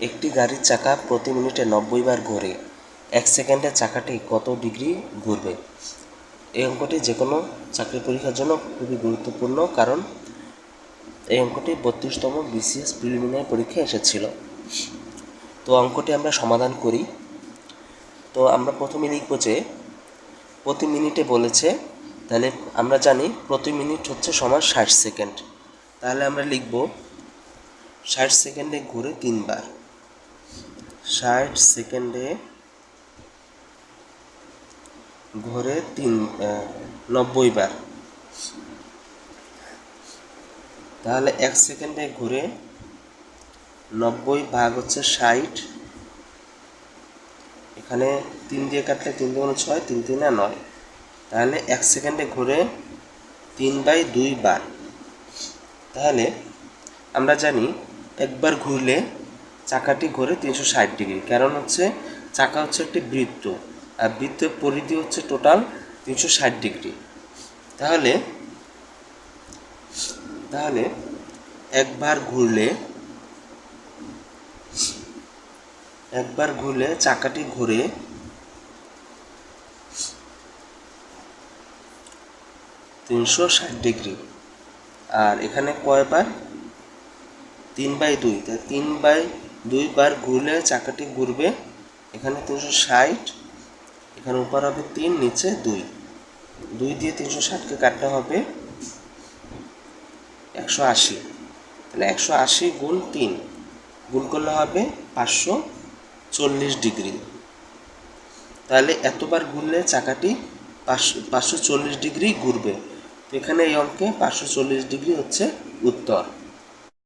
একটি গাড়ির চাকা প্রতি মিনিটে নব্বই বার ঘোরে। এক সেকেন্ডে চাকাটি কত ডিগ্রি ঘুরবে? এই অঙ্কটি যে কোনো চাকরি পরীক্ষার জন্য খুবই গুরুত্বপূর্ণ কারণ এই অঙ্কটি বত্রিশতম বিসিএস প্রিলিমিনারি পরীক্ষায় এসেছিল। তো অঙ্কটি আমরা সমাধান করি। তো আমরা প্রথমে লিখব যে, প্রতি মিনিটে বলেছে, তাহলে আমরা জানি প্রতি মিনিট হচ্ছে সমান ষাট সেকেন্ড। তাহলে আমরা লিখব, ষাট সেকেন্ডে ঘুরে তিনবার। ষাট সেকেন্ডে ঘুরে তিন নব্বই বার। তাহলে এক সেকেন্ডে ঘুরে নব্বই ভাগ হচ্ছে ষাট। এখানে তিন দিয়ে কাটলে তিন দুগুণ ছয়, তিন তিনে নয়। তাহলে এক সেকেন্ডে ঘুরে তিন বাই দুই বার। তাহলে আমরা জানি একবার ঘুরলে চাকাটি ঘুরে তিনশো ষাট ডিগ্রি। কারণ হচ্ছে চাকা হচ্ছে একটি বৃত্ত, আর বৃত্তের পরিধি হচ্ছে টোটাল তিনশো ষাট ডিগ্রি। তাহলে তাহলে একবার ঘুরলে একবার ঘুরলে চাকাটি ঘুরে তিনশো ষাট ডিগ্রি। আর এখানে কয়বার? তিন বাই দুই। তাই তিন বাই দুই বার ঘুরলে চাকাটি ঘুরবে। এখানে তিনশো ষাট, এখানে উপর হবে তিন, নিচে দুই। দুই দিয়ে তিনশো ষাটকে কাটতে হবে। একশো আশি। তাহলে একশো আশি গুণ তিন, গুণ করলে হবে পাঁচশো চল্লিশ ডিগ্রি। তাহলে এতবার ঘুরলে চাকাটি পাঁচশো পাঁচশো চল্লিশ ডিগ্রি ঘুরবে। এখানে এই অঙ্কে পাঁচশো চল্লিশ ডিগ্রি হচ্ছে উত্তর।